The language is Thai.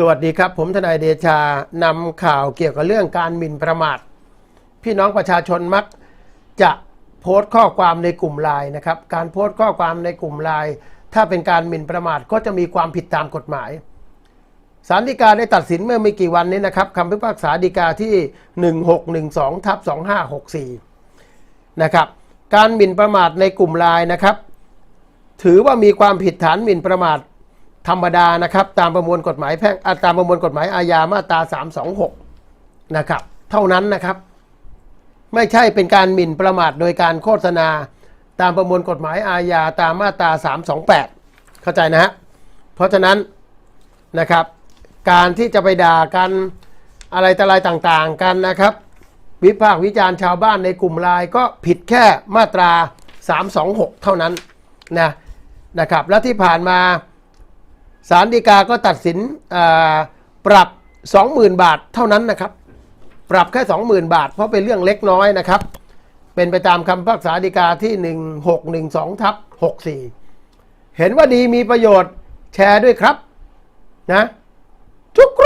สวัสดีครับ ผมทนายเดชานำข่าวเกี่ยวกับเรื่องการหมิ่นประมาท พี่น้องประชาชนมักจะโพสต์ข้อความในกลุ่มไลน์นะครับ การโพสต์ข้อความในกลุ่มไลน์ถ้าเป็นการหมิ่นประมาทก็จะมีความผิดตามกฎหมายศาลฎีกาได้ตัดสินเมื่อไม่กี่วันนี้นะครับคำพิพากษาฎีกาที่ 1612ทับ2564 นะครับการหมิ่นประมาทในกลุ่มไลน์นะครับ ถือว่ามีความผิดฐานหมิ่นประมาท ธรรมดานะครับตามประมวลกฎหมายแพ่งตามประมวลกฎหมายอาญามาตรา 326 นะครับ เท่านั้นนะครับ ไม่ใช่เป็นการหมิ่นประมาทโดยการโฆษณา ตามประมวลกฎหมายอาญาตามมาตรา 328 เข้าใจนะฮะเพราะฉะนั้นนะครับ การที่จะไปด่ากันอะไรต่ออะไรต่างๆกันนะครับ วิพากษ์วิจารณ์ชาวบ้านในกลุ่มไลน์ก็ผิดแค่มาตรา 326 เท่านั้นนะนะครับ แล้วที่ผ่านมา ศาลฎีกาก็ตัดสินปรับ 20,000 บาทเท่านั้นนะครับ ปรับแค่ 20,000 บาท เพราะเป็นเรื่องเล็กน้อยนะครับ เป็นไปตามคำพิพากษาฎีกาที่ 1612ทับ64 เห็นว่าดีมีประโยชน์แชร์ด้วยครับนะจุกรู